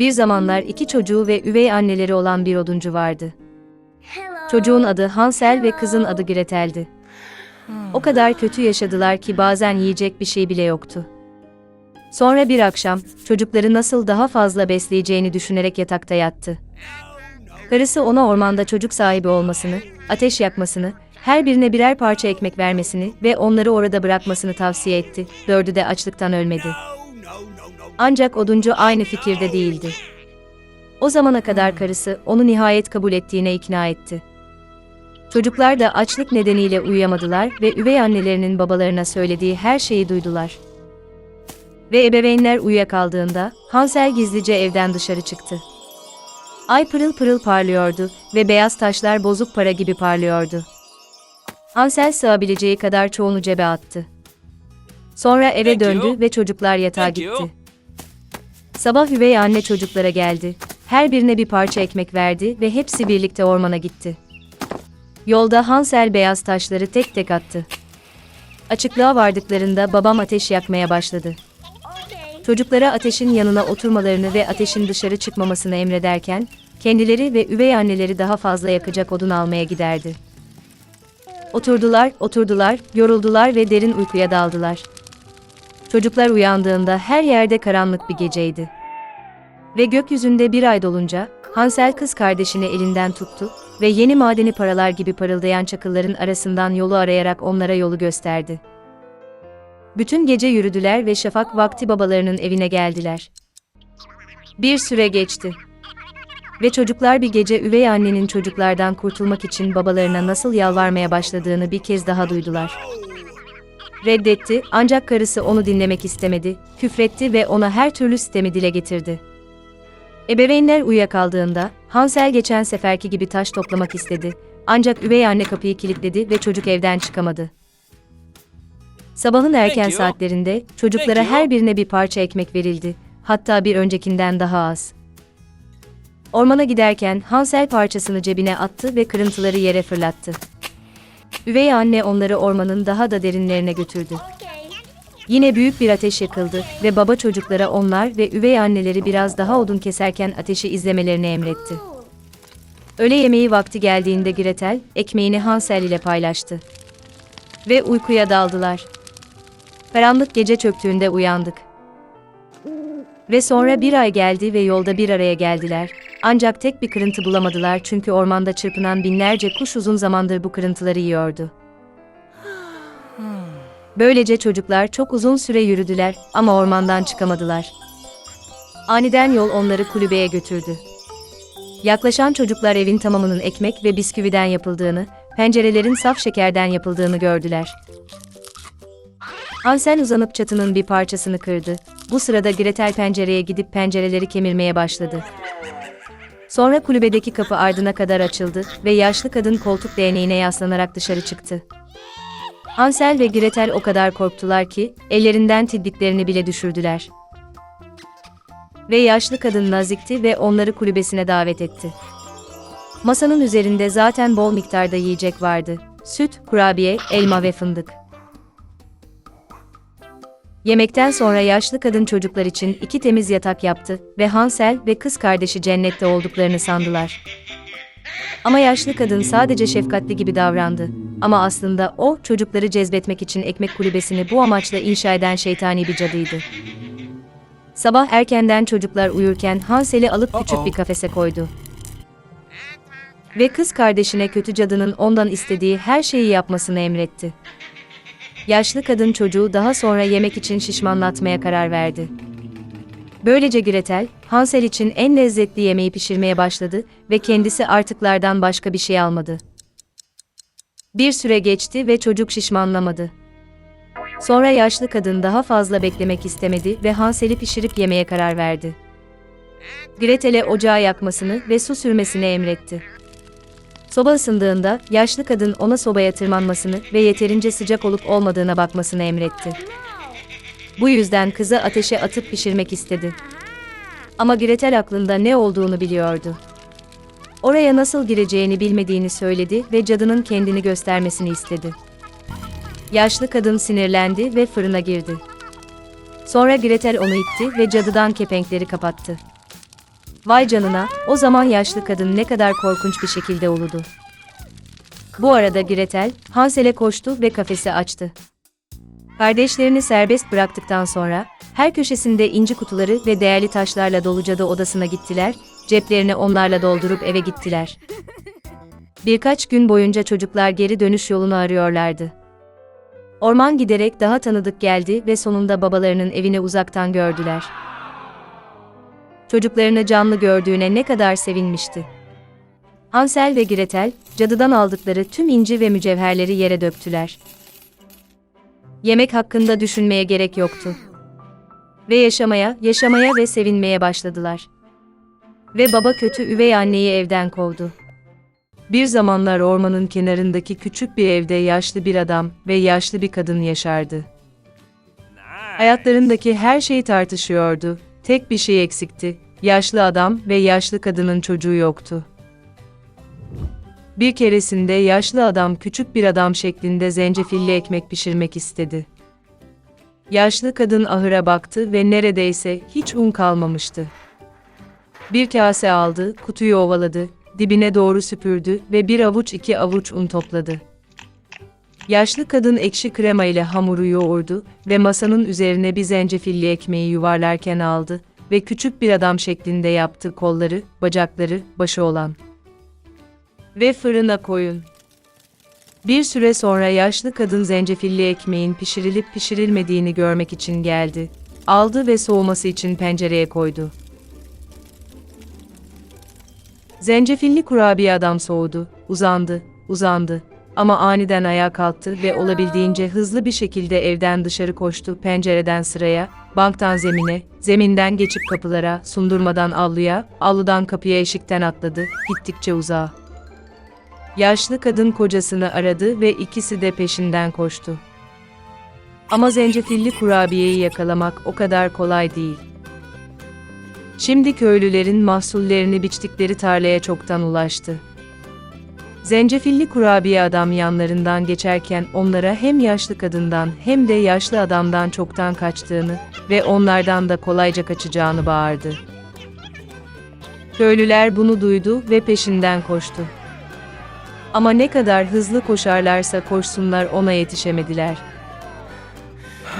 Bir zamanlar iki çocuğu ve üvey anneleri olan bir oduncu vardı. Çocuğun adı Hansel ve kızın adı Gretel'di. O kadar kötü yaşadılar ki bazen yiyecek bir şey bile yoktu. Sonra bir akşam, çocukları nasıl daha fazla besleyeceğini düşünerek yatakta yattı. Karısı ona ormanda çocuk sahibi olmasını, ateş yakmasını, her birine birer parça ekmek vermesini ve onları orada bırakmasını tavsiye etti. Dördü de açlıktan ölmedi. Ancak oduncu aynı fikirde değildi. O zamana kadar karısı onu nihayet kabul ettiğine ikna etti. Çocuklar da açlık nedeniyle uyuyamadılar ve üvey annelerinin babalarına söylediği her şeyi duydular. Ve ebeveynler uyuyakaldığında Hansel gizlice evden dışarı çıktı. Ay pırıl pırıl parlıyordu ve beyaz taşlar bozuk para gibi parlıyordu. Hansel sığabileceği kadar çoğunu cebe attı. Sonra eve döndü ve çocuklar yatağa gitti. Sabah üvey anne çocuklara geldi. Her birine bir parça ekmek verdi ve hepsi birlikte ormana gitti. Yolda Hansel beyaz taşları tek tek attı. Açıklığa vardıklarında babam ateş yakmaya başladı. Çocuklara ateşin yanına oturmalarını ve ateşin dışarı çıkmamasını emrederken, kendileri ve üvey anneleri daha fazla yakacak odun almaya giderdi. Oturdular, oturdular, yoruldular ve derin uykuya daldılar. Çocuklar uyandığında her yerde karanlık bir geceydi. Ve gökyüzünde bir ay dolunca, Hansel kız kardeşini elinden tuttu ve yeni madeni paralar gibi parıldayan çakılların arasından yolu arayarak onlara yolu gösterdi. Bütün gece yürüdüler ve şafak vakti babalarının evine geldiler. Bir süre geçti. Ve çocuklar bir gece üvey annenin çocuklardan kurtulmak için babalarına nasıl yalvarmaya başladığını bir kez daha duydular. Reddetti ancak karısı onu dinlemek istemedi, küfretti ve ona her türlü sistemi dile getirdi. Ebeveynler uyuyakaldığında Hansel geçen seferki gibi taş toplamak istedi. Ancak üvey anne kapıyı kilitledi ve çocuk evden çıkamadı. Sabahın erken saatlerinde çocuklara her birine bir parça ekmek verildi. Hatta bir öncekinden daha az. Ormana giderken Hansel parçasını cebine attı ve kırıntıları yere fırlattı. Üvey anne onları ormanın daha da derinlerine götürdü. Yine büyük bir ateş yakıldı ve baba çocuklara onlar ve üvey anneleri biraz daha odun keserken ateşi izlemelerini emretti. Öğle yemeği vakti geldiğinde Gretel, ekmeğini Hansel ile paylaştı. Ve uykuya daldılar. Karanlık gece çöktüğünde uyandık. Ve sonra bir ay geldi ve yolda bir araya geldiler. Ancak tek bir kırıntı bulamadılar çünkü ormanda çırpınan binlerce kuş uzun zamandır bu kırıntıları yiyordu. Böylece çocuklar çok uzun süre yürüdüler ama ormandan çıkamadılar. Aniden yol onları kulübeye götürdü. Yaklaşan çocuklar evin tamamının ekmek ve bisküviden yapıldığını, pencerelerin saf şekerden yapıldığını gördüler. Hansel uzanıp çatının bir parçasını kırdı. Bu sırada Gretel pencereye gidip pencereleri kemirmeye başladı. Sonra kulübedeki kapı ardına kadar açıldı ve yaşlı kadın koltuk değneğine yaslanarak dışarı çıktı. Hansel ve Gretel o kadar korktular ki ellerinden tidbiklerini bile düşürdüler. Ve yaşlı kadın nazikti ve onları kulübesine davet etti. Masanın üzerinde zaten bol miktarda yiyecek vardı. Süt, kurabiye, elma ve fındık. Yemekten sonra yaşlı kadın çocuklar için iki temiz yatak yaptı ve Hansel ve kız kardeşi cennette olduklarını sandılar. Ama yaşlı kadın sadece şefkatli gibi davrandı. Ama aslında o, çocukları cezbetmek için ekmek kulübesini bu amaçla inşa eden şeytani bir cadıydı. Sabah erkenden çocuklar uyurken Hansel'i alıp küçük bir kafese koydu. Ve kız kardeşine kötü cadının ondan istediği her şeyi yapmasını emretti. Yaşlı kadın çocuğu daha sonra yemek için şişmanlatmaya karar verdi. Böylece Gretel, Hansel için en lezzetli yemeği pişirmeye başladı ve kendisi artıklardan başka bir şey almadı. Bir süre geçti ve çocuk şişmanlamadı. Sonra yaşlı kadın daha fazla beklemek istemedi ve Hansel'i pişirip yemeye karar verdi. Gretel'e ocağı yakmasını ve su sürmesini emretti. Soba ısındığında yaşlı kadın ona sobaya tırmanmasını ve yeterince sıcak olup olmadığına bakmasını emretti. Bu yüzden kızı ateşe atıp pişirmek istedi. Ama Gretel aklında ne olduğunu biliyordu. Oraya nasıl gireceğini bilmediğini söyledi ve cadının kendini göstermesini istedi. Yaşlı kadın sinirlendi ve fırına girdi. Sonra Gretel onu itti ve cadıdan kepenkleri kapattı. Vay canına, o zaman yaşlı kadın ne kadar korkunç bir şekilde uludu. Bu arada Gretel, Hansel'e koştu ve kafesi açtı. Kardeşlerini serbest bıraktıktan sonra, her köşesinde inci kutuları ve değerli taşlarla dolu cadı odasına gittiler, ceplerini onlarla doldurup eve gittiler. Birkaç gün boyunca çocuklar geri dönüş yolunu arıyorlardı. Orman giderek daha tanıdık geldi ve sonunda babalarının evini uzaktan gördüler. Çocuklarını canlı gördüğüne ne kadar sevinmişti. Hansel ve Gretel, cadıdan aldıkları tüm inci ve mücevherleri yere döktüler. Yemek hakkında düşünmeye gerek yoktu. Ve yaşamaya, yaşamaya ve sevinmeye başladılar. Ve baba kötü üvey anneyi evden kovdu. Bir zamanlar ormanın kenarındaki küçük bir evde yaşlı bir adam ve yaşlı bir kadın yaşardı. Hayatlarındaki her şeyi tartışıyordu. Tek bir şey eksikti. Yaşlı adam ve yaşlı kadının çocuğu yoktu. Bir keresinde yaşlı adam küçük bir adam şeklinde zencefilli ekmek pişirmek istedi. Yaşlı kadın ahıra baktı ve neredeyse hiç un kalmamıştı. Bir kase aldı, kutuyu ovaladı, dibine doğru süpürdü ve bir avuç iki avuç un topladı. Yaşlı kadın ekşi krema ile hamuru yoğurdu ve masanın üzerine bir zencefilli ekmeği yuvarlarken aldı ve küçük bir adam şeklinde yaptı kolları, bacakları, başı olan. Ve fırına koyun. Bir süre sonra yaşlı kadın zencefilli ekmeğin pişirilip pişirilmediğini görmek için geldi. Aldı ve soğuması için pencereye koydu. Zencefilli kurabiye adam soğudu, uzandı, uzandı. Ama aniden ayağa kalktı ve olabildiğince hızlı bir şekilde evden dışarı koştu, pencereden sıraya, banktan zemine, zeminden geçip kapılara, sundurmadan avluya, avludan kapıya eşikten atladı, gittikçe uzağa. Yaşlı kadın kocasını aradı ve ikisi de peşinden koştu. Ama zencefilli kurabiyeyi yakalamak o kadar kolay değil. Şimdi köylülerin mahsullerini biçtikleri tarlaya çoktan ulaştı. Zencefilli kurabiye adam yanlarından geçerken onlara hem yaşlı kadından hem de yaşlı adamdan çoktan kaçtığını ve onlardan da kolayca kaçacağını bağırdı. Köylüler bunu duydu ve peşinden koştu. Ama ne kadar hızlı koşarlarsa koşsunlar ona yetişemediler.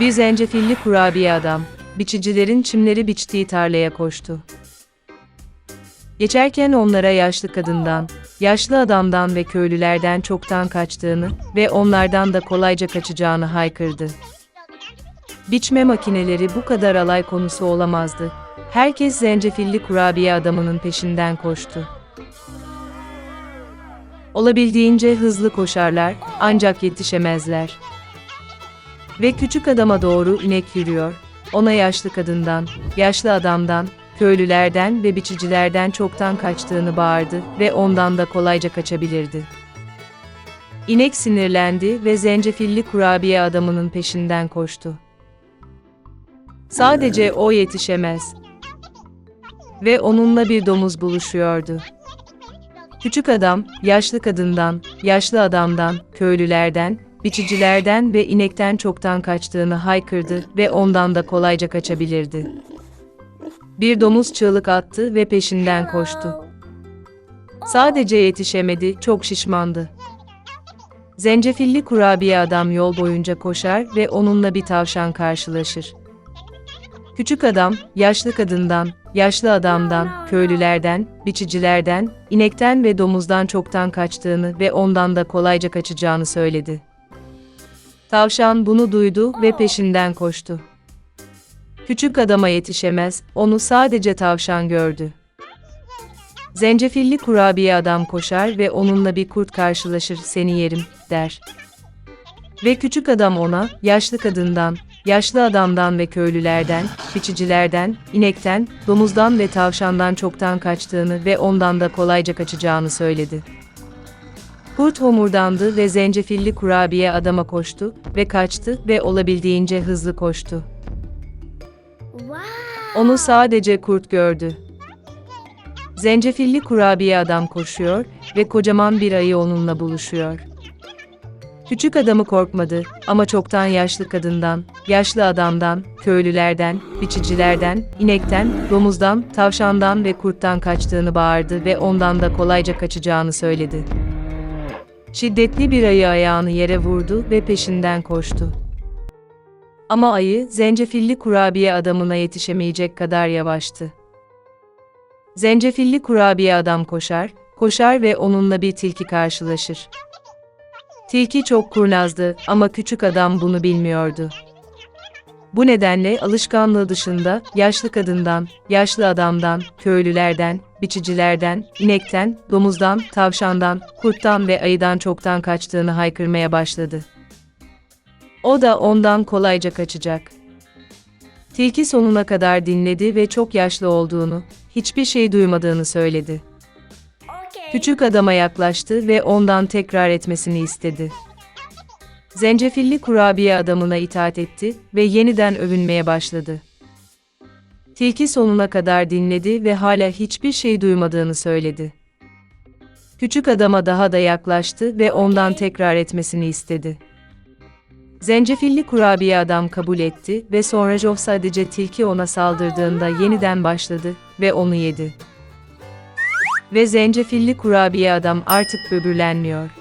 Bir zencefilli kurabiye adam, biçicilerin çimleri biçtiği tarlaya koştu. Geçerken onlara yaşlı kadından, yaşlı adamdan ve köylülerden çoktan kaçtığını ve onlardan da kolayca kaçacağını haykırdı. Biçme makineleri bu kadar alay konusu olamazdı. Herkes zencefilli kurabiye adamının peşinden koştu. Olabildiğince hızlı koşarlar, ancak yetişemezler. Ve küçük adama doğru inek yürüyor, ona yaşlı kadından, yaşlı adamdan, köylülerden ve biçicilerden çoktan kaçtığını bağırdı ve ondan da kolayca kaçabilirdi. İnek sinirlendi ve zencefilli kurabiye adamının peşinden koştu. Sadece o yetişemez. Ve onunla bir domuz buluşuyordu. Küçük adam, yaşlı kadından, yaşlı adamdan, köylülerden, biçicilerden ve inekten çoktan kaçtığını haykırdı ve ondan da kolayca kaçabilirdi. Bir domuz çığlık attı ve peşinden koştu. Sadece yetişemedi, çok şişmandı. Zencefilli kurabiye adam yol boyunca koşar ve onunla bir tavşan karşılaşır. Küçük adam, yaşlı kadından, yaşlı adamdan, köylülerden, biçicilerden, inekten ve domuzdan çoktan kaçtığını ve ondan da kolayca kaçacağını söyledi. Tavşan bunu duydu ve peşinden koştu. Küçük adama yetişemez, onu sadece tavşan gördü. Zencefilli kurabiye adam koşar ve onunla bir kurt karşılaşır, seni yerim, der. Ve küçük adam ona, yaşlı kadından, yaşlı adamdan ve köylülerden, biçicilerden, inekten, domuzdan ve tavşandan çoktan kaçtığını ve ondan da kolayca kaçacağını söyledi. Kurt homurdandı ve zencefilli kurabiye adama koştu ve kaçtı ve olabildiğince hızlı koştu. Onu sadece kurt gördü. Zencefilli kurabiye adam koşuyor ve kocaman bir ayı onunla buluşuyor. Küçük adamı korkmadı ama çoktan yaşlı kadından, yaşlı adamdan, köylülerden, biçicilerden, inekten, domuzdan, tavşandan ve kurttan kaçtığını bağırdı ve ondan da kolayca kaçacağını söyledi. Şiddetli bir ayı ayağını yere vurdu ve peşinden koştu. Ama ayı, zencefilli kurabiye adamına yetişemeyecek kadar yavaştı. Zencefilli kurabiye adam koşar, koşar ve onunla bir tilki karşılaşır. Tilki çok kurnazdı ama küçük adam bunu bilmiyordu. Bu nedenle alışkanlığı dışında yaşlı kadından, yaşlı adamdan, köylülerden, biçicilerden, inekten, domuzdan, tavşandan, kurttan ve ayıdan çoktan kaçtığını haykırmaya başladı. O da ondan kolayca kaçacak. Tilki sonuna kadar dinledi ve çok yaşlı olduğunu, hiçbir şey duymadığını söyledi. Küçük adama yaklaştı ve ondan tekrar etmesini istedi. Zencefilli kurabiye adamına itaat etti ve yeniden övünmeye başladı. Tilki sonuna kadar dinledi ve hala hiçbir şey duymadığını söyledi. Küçük adama daha da yaklaştı ve ondan tekrar etmesini istedi. Zencefilli kurabiye adam kabul etti ve sonra Joe sadece tilki ona saldırdığında yeniden başladı ve onu yedi. Ve zencefilli kurabiye adam artık böbürlenmiyor.